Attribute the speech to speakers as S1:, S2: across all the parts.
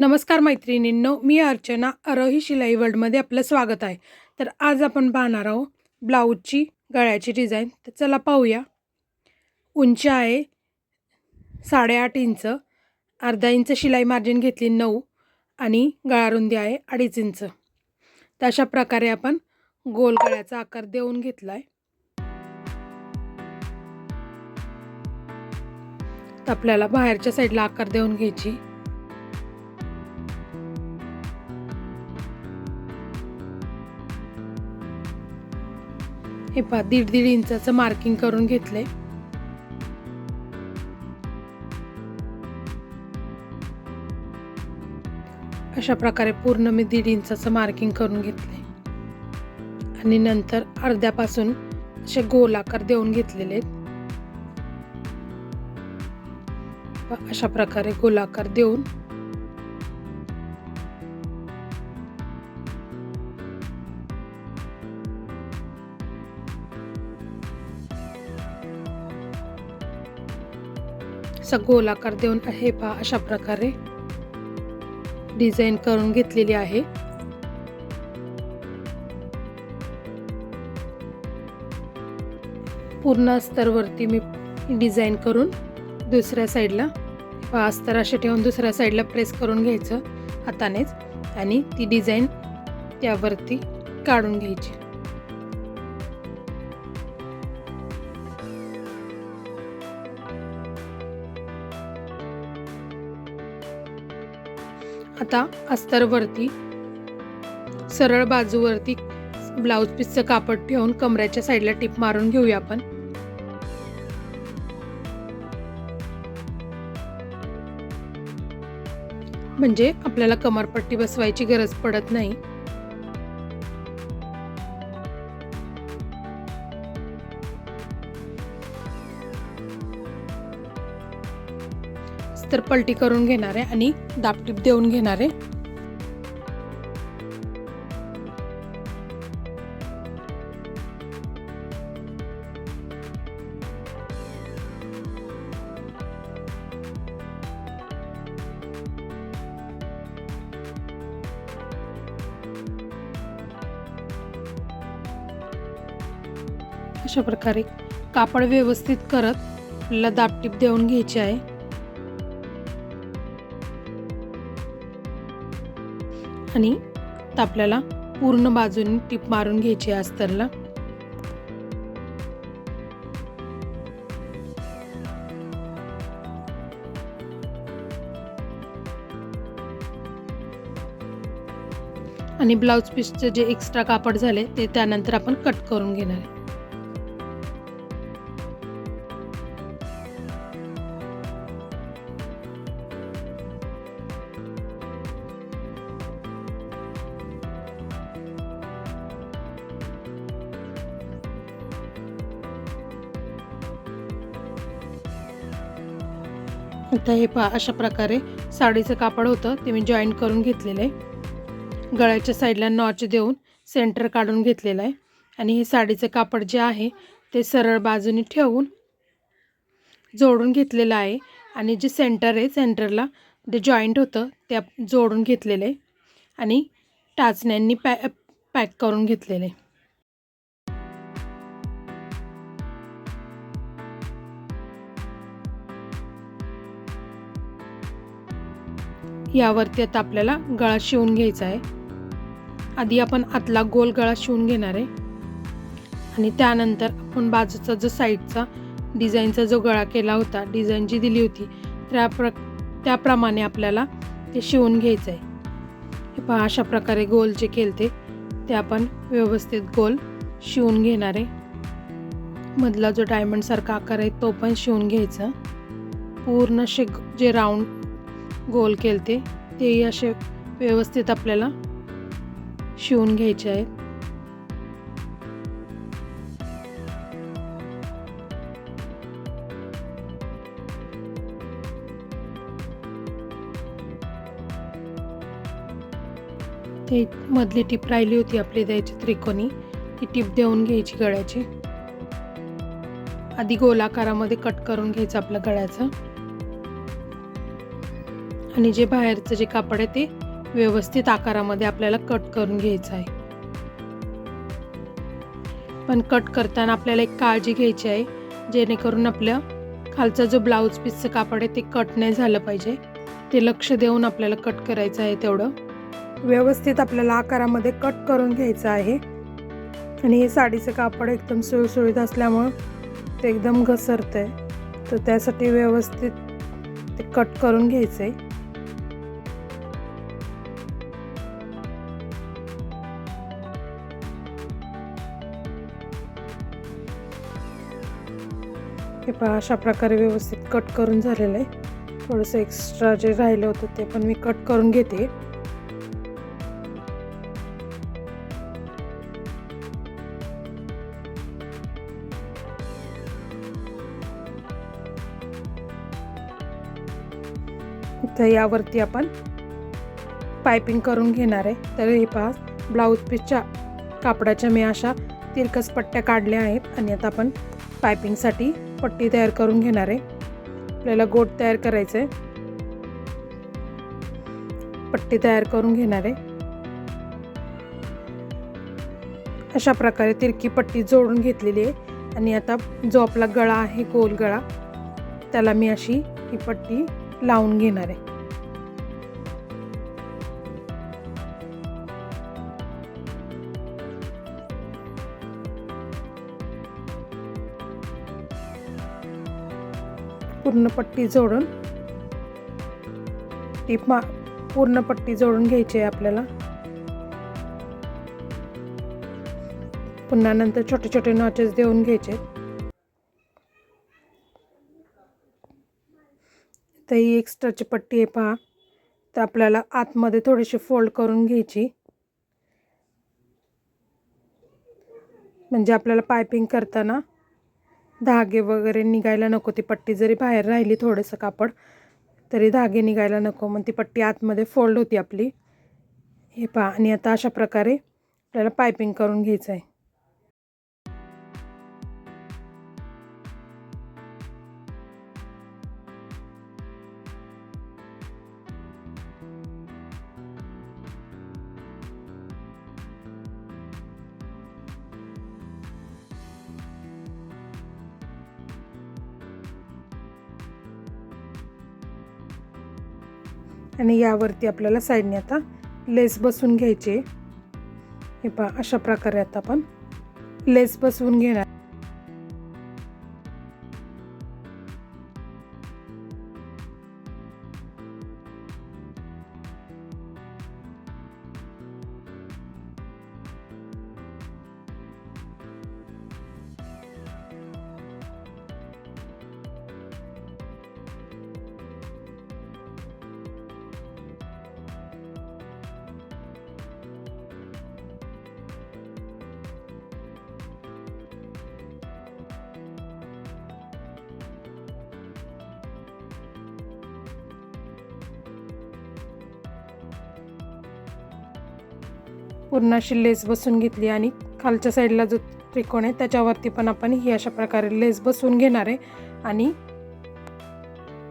S1: नमस्कार मैत्रिणींनो मी अर्चना अरोही शिलाई वर्ल्डमध्ये आपलं स्वागत आहे. तर आज आपण पाहणार आहोत ब्लाऊजची गळ्याची डिझाईन. तर चला पाहूया. उंची आहे साडेआठ इंच अर्धा इंच शिलाई मार्जिन घेतली नऊ आणि गळारुंदी आहे अडीच इंच. तर अशा प्रकारे आपण गोल गळ्याचा आकार देऊन घेतला आहे तर आपल्याला बाहेरच्या साईडला आकार देऊन घ्यायची. हे पहा दीड दीड इंचाचं मार्किंग करून घेतलंय. अशा प्रकारे पूर्ण मी दीड इंचाचं मार्किंग करून घेतले आणि नंतर अर्ध्यापासून असे गोल आकार देऊन घेतलेले अशा प्रकारे गोलाकार देऊन असा गोलाकार देऊन हे पहा अशा प्रकारे डिझाईन करून घेतलेली आहे. पूर्ण अस्तरवरती मी डिझाईन करून दुसऱ्या साईडला अस्तर असे ठेवून दुसऱ्या साईडला प्रेस करून घ्यायचं हातानेच आणि ती डिझाईन त्यावरती काढून घ्यायची. आता अस्तरवरती सरळ बाजूवरती ब्लाऊज पीसचं कापड ठेवून कमऱ्याच्या साईडला टिप मारून घेऊया आपण. म्हणजे आपल्याला कमरपट्टी बसवायची गरज पडत नाही. तर पलटी करून घेणार आहे आणि दापटीप देऊन घेणार आहे. अशा प्रकारे कापड व्यवस्थित करत आपल्याला दापटीप देऊन घ्यायची आहे. आणि आपल्याला पूर्ण बाजूने टिप मारून घ्यायची आहे अस्तरला. आणि ब्लाऊज पीसचे जे एक्स्ट्रा कापड झाले ते त्यानंतर आपण कट करून घेणार आहे. इथं हे पहा अशा प्रकारे साडीचं कापड होतं ते मी जॉईंट करून घेतलेलं आहे. गळ्याच्या साईडला नॉच देऊन सेंटर काढून घेतलेलं आहे. आणि हे साडीचं कापड जे आहे ते सरळ बाजूने ठेवून जोडून घेतलेलं आहे. आणि जे सेंटर आहे सेंटरला जे जॉईंट होतं ते जोडून घेतलेलं आहे. आणि टाचण्यांनी पॅ पॅक करून घेतलेलं आहे. यावरती आता आपल्याला गळा शिवून घ्यायचा आहे. आधी आपण आतला गोल गळा शिवून घेणार आहे. आणि त्यानंतर आपण बाजूचा जो साईडचा डिझाईनचा जो गळा केला होता डिझाईन जी दिली होती त्या प्र त्याप्रमाणे आपल्याला ते शिवून घ्यायचं आहे. हे पहा अशा प्रकारे गोल जे केलते ते आपण व्यवस्थित गोल शिवून घेणार आहे. मधला जो डायमंडसारखा आकार आहे तो पण शिवून घ्यायचा. पूर्ण शे जे राऊंड गोल केलते. तेही असे व्यवस्थित आपल्याला शिवून घ्यायचे आहेत. ते मधली टीप राहिली होती आपली द्यायची त्रिकोणी. ती टीप देऊन घ्यायची गळ्याची. आधी गोलाकारामध्ये कट करून घ्यायचं आपलं गळ्याचं. आणि जे बाहेरचं जे कापड आहे ते व्यवस्थित आकारामध्ये आपल्याला कट करून घ्यायचं आहे. पण कट करताना आपल्याला एक काळजी घ्यायची आहे जेणेकरून आपलं खालचा जो ब्लाऊज पीसचं कापड आहे ते कट नाही झालं पाहिजे. ते लक्ष देऊन आपल्याला कट करायचं आहे तेवढं. व्यवस्थित आपल्याला आकारामध्ये कट करून घ्यायचं आहे. आणि हे साडीचं कापड एकदम सुळसुळीत असल्यामुळं ते एकदम घसरतं आहे तर त्यासाठी व्यवस्थित ते कट करून घ्यायचं आहे हे पहा अशा प्रकारे व्यवस्थित कट करून झालेलं आहे. थोडंसं एक्स्ट्रा जे राहिलं होतं ते पण मी कट करून घेते. तर यावरती आपण पायपिंग करून घेणार आहे. तर हे पहा ब्लाऊज पीसच्या कापडाच्या मी अशा तिरकस पट्ट्या काढल्या आहेत आणि आता आपण पायपिंगसाठी पट्टी तयार करून घेणार आहे. आपल्याला गोट तयार करायचं आहे पट्टी तयार करून घेणार आहे. अशा प्रकारे तिरकी पट्टी जोडून घेतलेली आहे आणि आता जो आपला गळा आहे गोल गळा त्याला मी अशी ही पट्टी लावून घेणार आहे. पूर्ण पट्टी जोडून ती मा पूर्ण पट्टी जोडून घ्यायची आहे आपल्याला. पुन्हा नंतर छोटे छोटे नॉचेस देऊन घ्यायचे. तर ही एक्स्ट्राची पट्टी आहे पहा. तर आपल्याला आतमध्ये थोडीशी फोल्ड करून घ्यायची. म्हणजे आपल्याला पायपिंग करताना धागे वगैरे निघायला नको ती पट्टी जरी बाहेर राहिली थोडंसं कापड तरी धागे निघायला नको. मग ती पट्टी आतमध्ये फोल्ड होती आपली. हे पहा आणि आता अशा प्रकारे आपल्याला पायपिंग करून घ्यायचं आहे आणि यावरती आपल्याला साईडने आता लेस बसवून घ्यायचे. हे पहा अशा प्रकारे आता आपण लेस बसवून घेणार. पूर्ण अशी लेस बसून घेतली आणि खालच्या साईडला जो त्रिकोण आहे त्याच्यावरती पण आपण ही अशा प्रकारे लेस बसवून घेणार आहे आणि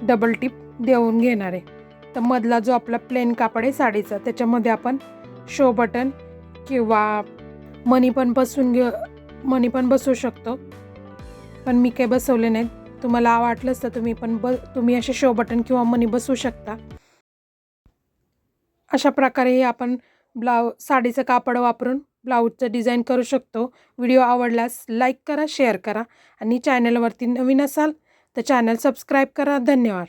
S1: डबल टिप देऊन घेणार आहे. तर मधला जो आपला प्लेन कापड आहे साडीचा त्याच्यामध्ये आपण शो बटन किंवा मनी पण बसून घे मनी पण बसवू शकतो. पण मी काही बसवले नाहीत. तुम्हाला वाटलंच तर तुम्ही पण ब तुम्ही असे शो बटन किंवा मनी बसवू शकता. अशा प्रकारे हे आपण ब्लाऊ साडीचं कापड वापरून ब्लाऊजचं डिझाईन करू शकतो. व्हिडिओ आवडल्यास लाईक करा शेअर करा आणि चॅनलवरती नवीन असाल तर चॅनल सबस्क्राईब करा. धन्यवाद.